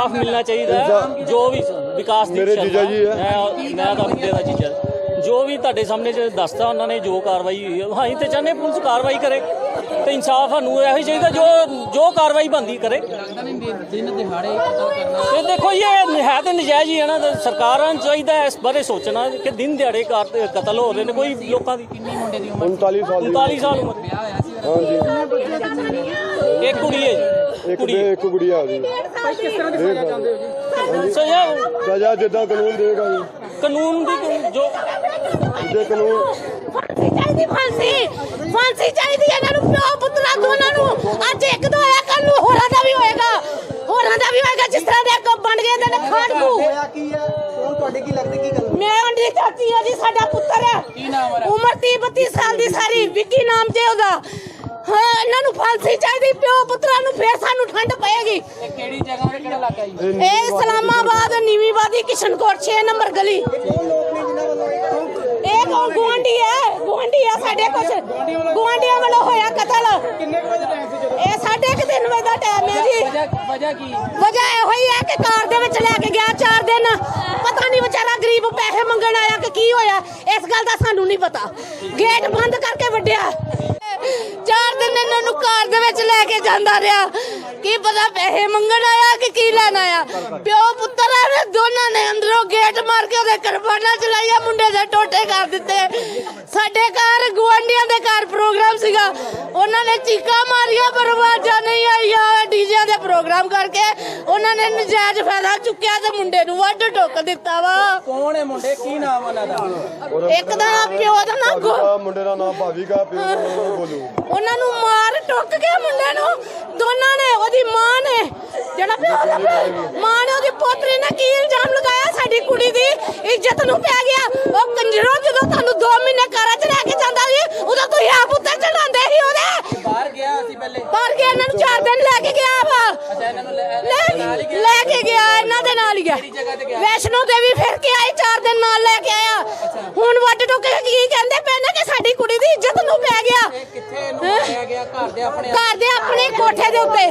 ਇਨਸਾਫ ਮਿਲਣਾ ਚਾਹੀਦਾ। ਜੋ ਵੀ ਵਿਕਾਸ ਦੀ ਮੇਰੇ ਜੀਜਾ ਜੀ ਹੈ। ਮੈਂ ਮੈਂ ਤਾਂ ਮੁੰਡੇ ਦਾ ਜੀਜਾ। ਜੋ ਵੀ ਤੁਹਾਡੇ ਸਾਹਮਣੇ ਜੇ ਦੱਸਤਾ ਉਹਨਾਂ ਨੇ ਜੋ ਕਾਰਵਾਈ ਹੋਈ ਹੈ ਹਾਂ ਅਸੀਂ ਤੇ ਚਾਹੁੰਦੇ ਪੁਲਿਸ ਕਾਰਵਾਈ ਕਰੇ ਤੇ ਇਨਸਾਫ ਸਾਨੂੰ ਇਹੋ ਹੀ ਚਾਹੀਦਾ ਜੋ ਜੋ ਕਾਰਵਾਈ ਬੰਦੀ ਕਰੇ। ਦਿਨ- ਦਿਹਾੜੇ ਤੇ ਦੇਖੋ ਜੀ, ਇਹ ਹੈ ਤੇ ਨਜਾਇਜ਼ ਹੀ ਹੈ ਨਾ ਸਰਕਾਰਾਂ ਨੂੰ ਚਾਹੀਦਾ ਇਸ ਬਾਰੇ ਸੋਚਣਾ ਕਿ ਦਿਨ ਦਿਹਾੜੇ ਕਤਲ ਹੋ ਰਹੇ ਨੇ ਕੋਈ ਲੋਕਾਂ ਦੀ ਕਿੰਨੀ ਮੁੰਡੇ ਦੀ ਉਮਰ 39 ਸਾਲ ਦੀ 39 ਸਾਲ ਉਮਰ। ਵਿਆਹ ਹੋਇਆ ਸੀ ਹਾਂਜੀ ਇੱਕ ਕੁੜੀ ਹੈ ਜੀ। ਇੱਕ ਬੇ ਇੱਕ ਗੁੜੀਆ ਆ ਗਈ ਸੋ ਇਹ ਸਜ਼ਾ ਜਿੱਦਾਂ ਕਾਨੂੰਨ ਦੇਗਾ ਜੀ। ਕਾਨੂੰਨ ਦੀ ਜੋ ਜੇ ਕਾਨੂੰਨ ਫਾਂਸੀ ਚਾਹੀਦੀ ਫਾਂਸੀ। ਫਾਂਸੀ ਚਾਹੀਦੀ ਹੈ ਇਹਨਾਂ ਨੂੰ ਪਿਓ ਪੁੱਤਰਾ ਦੋਨਾਂ ਨੂੰ। ਅੱਜ ਇੱਕ ਦੋ ਹੋਇਆ ਕੱਲ ਨੂੰ ਹੋਰਾਂ ਦਾ ਵੀ ਹੋਏਗਾ। ਹੋਰਾਂ ਦਾ ਵੀ ਹੋਏਗਾ ਜਿਸ ਤਰ੍ਹਾਂ ਦੇ ਅੱਗੋਂ ਬਣ ਗਏ ਨੇ ਖਾੜਕੂ ਹੋਇਆ ਕੀ ਹੈ? ਕੌਣ ਤੁਹਾਡੇ ਕੀ ਲੱਗਦਾ ਕੀ ਗੱਲ ਮੈਂ ਉਹਦੀ ਚਾਚੀ ਆ ਜੀ ਸਾਡਾ ਪੁੱਤਰ ਹੈ ਕੀ ਨਾਮ ਹੈ ਉਮਰ 30 32 ਸਾਲ ਦੀ ਸਾਰੀ ਵਿੱਕੀ ਨਾਮ ਜੇ ਉਹਦਾ। ਹਾਂ ਇਹਨਾਂ ਨੂੰ ਫਾਂਸੀ ਚਾਹੀਦੀ ਪਿਓ ਪੁੱਤਰਾਂ ਨੂੰ ਫੇਰ ਸਾਨੂੰ ਠੰਡ ਪਏਗੀ। ਇਹ ਕਿਹੜੀ ਜਗ੍ਹਾ ਤੇ ਕਿਹੜਾ ਇਲਾਕਾ ਜੀ? ਇਹ ਇਸਲਾਮਾਬਾਦ ਨੀਵੀਂਵਾਦੀ ਕਿਸ਼ਨਕੋਟ 6 ਨੰਬਰ ਗਲੀ। ਕੌਣ ਲੋਕ ਨੇ ਜਿਨ੍ਹਾਂ ਵੱਲੋਂ ਇਹ ਕੰਮ ਕੀਤਾ? ਇਹ ਕੌਣ ਗੁਆਂਢੀ ਹੈ? ਗੁਆਂਢੀ ਆ ਸਾਡੇ ਕੁਛ। ਗੁਆਂਢੀਆਂ ਵੱਲੋਂ ਹੋਇਆ ਕਤਲ। ਕਿੰਨੇ ਕੁ ਵਜੇ ਟਾਈਮ ਸੀ ਜਦੋਂ? ਇਹ ਸਾਢੇ ਕੁ ਤਿੰਨ ਵਜੇ ਦਾ ਟਾਈਮ ਹੈ ਜੀ। ਵਜ੍ਹਾ ਵਜ੍ਹਾ ਕੀ? ਵਜ੍ਹਾ ਇਹੋ ਹੀ ਹੈ ਕਿ ਕਾਰ ਦੇ ਵਿੱਚ ਲੈ ਕੇ ਗਿਆ ਚਾਰ ਦਿਨ। ਪਤਾ ਨਹੀਂ ਵਿਚਾਰਾ ਗਰੀਬ ਪੈਸੇ ਮੰਗਣ ਆਇਆ ਕਿ ਕੀ ਹੋਇਆ। ਇਸ ਗੱਲ ਦਾ ਸਾਨੂੰ ਨਹੀਂ ਪਤਾ। ਗੇਟ ਬੰਦ ਕਰਕੇ ਵੱਡਿਆ ਕਾਰ ਦੇ ਵਿੱਚ ਲੈ ਕੇ ਜਾਂਦਾ ਰਿਹਾ। ਕੀ ਪਤਾ ਪੈਸੇ ਮੰਗਣ ਆਇਆ ਕਿ ਕੀ ਲੈਣ ਆਇਆ। ਪਿਓ ਪੁੱਤਰ ਇਹਨੇ ਦੋਨਾਂ ਨੇ ਅੰਦਰੋਂ ਗੇਟ ਮਾਰ ਕੇ ਉਹਦੇ ਕਰਬਾਨਾ ਚਲਾਈਆ, ਮੁੰਡੇ ਦੇ ਟੋਟੇ ਕਰ ਦਿੱਤੇ। ਸਾਡੇ ਘਰ ਗੁਆਂਢੀਆਂ ਦੇ ਘਰ ਪ੍ਰੋਗਰਾਮ ਸੀਗਾ। ਉਹਨਾਂ ਨੇ ਚੀਕਾਂ ਮਾਰੀਆਂ, ਪਰ ਆਵਾਜ਼ਾਂ ਨਹੀਂ ਪ੍ਰੋਗਰਾਮ ਕਰਕੇ ਉਹਨਾਂ ਨੇ ਨਜਾਇਜ਼ ਫਾਇਦਾ ਚੁੱਕਿਆ ਤੇ ਮੁੰਡੇ ਨੂੰ ਵੱਢ ਟੋਕ ਦਿੱਤਾ ਵਾ। ਕੌਣ ਹੈ ਮੁੰਡੇ? ਕੀ ਨਾਮ ਉਹਨਾਂ ਦਾ? ਇੱਕ ਦਾ ਨਾਂ ਪਿਓ ਦਾ ਨਾਂ ਗੋ- ਭਾਵੀਕਾ ਮੁੰਡੇ ਦਾ ਨਾਮ ਪਿਓ ਦਾ ਨਾਮ ਬੋਲੂ ਉਹਨਾਂ ਨੂੰ ਮਾਰ ਟੁੱਕ ਕੇ ਮੁੰਡੇ ਨੂੰ। ਦੋਨਾਂ ਨੇ ਉਹਦੀ ਮਾਂ ਨੇ ਜਿਹੜਾ ਪਿਓ ਦਾ ਮਾਂ ਨੇ ਉਹਦੀ ਪੋਤਰੀ ਨੇ ਕੀ ਇਲਜ਼ਾਮ ਲਗਾਇਆ? ਸਾਡੀ ਕੁੜੀ ਦੀ ਇੱਜ਼ਤ ਨੂੰ ਪੈ ਗਿਆ। ਉਹ ਕੰਜਰੋ ਜਦੋਂ ਤੁਹਾਨੂੰ 2 ਮਹੀਨੇ ਘਰਾਂ 'ਚ ਰਹਿ ਕੇ ਜਾਂਦਾ ਸੀ ਉਦੋਂ ਤੁਸੀਂ ਆਪ ਉੱਤੇ ਚੜਾਉਂਦੇ ਸੀ ਉਹਦੇ ਬਾਹਰ ਪਰ ਕੇ ਇਹਨਾਂ ਨੂੰ 4 ਦਿਨ ਲੈ ਕੇ ਗਿਆ ਵਾ। ਅੱਛਾ ਇਹਨਾਂ ਨੂੰ ਲੈ- ਕੇ ਗਿਆ ਇਹਨਾਂ ਦੇ ਨਾਲ ਹੀ ਗਿਆ। ਕਿਹੜੀ ਜਗ੍ਹਾ ਤੇ ਗਿਆ? ਵੈਸ਼ਨੋ ਦੇਵੀ ਫਿਰ ਕੇ ਆਏ 4 ਦਿਨ ਨਾਲ ਲੈ ਕੇ ਆਇਆ। ਹੁਣ ਵੱਡ ਟੁੱਕ ਕੇ ਕੀ ਕਹਿੰਦੇ ਪਏ ਨੇ ਕਿ ਸਾਡੀ ਕੁੜੀ ਦੀ ਇੱਜ਼ਤ ਨੂੰ ਪੈ ਗਿਆ। ਘਰ ਦੇ ਆਪਣੇ ਘਰ ਦੇ ਆਪਣੇ ਕੋਠੇ ਦੇ ਉੱਤੇ।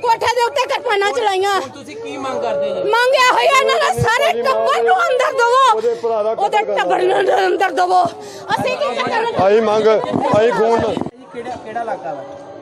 ਕੋਠੇ ਦੇ ਉੱਤੇ ਕਿਰਪਾਨਾਂ ਚਲਾਈਆਂ। ਹੁਣ ਤੁਸੀਂ ਕੀ ਮੰਗ ਕਰਦੇ ਜੀ ਮੰਗਿਆ ਹੋਇਆ ਇਹਨਾਂ ਦਾ ਸਾਰੇ ਟੱਬਰ ਨੂੰ ਅੰਦਰ ਦਵੋ। ਉਹਦੇ ਭਰਾ ਟੱਬਰ ਨੂੰ ਅੰਦਰ ਦਵੋ। ਅਸੀਂ ਕੀ ਕਰਨਾ? ਆਈ ਮੰਗ ਆਈ ਖੂਨ ਕਿਹੜਾ ਕਿਹੜਾ ਇਲਾਕਾ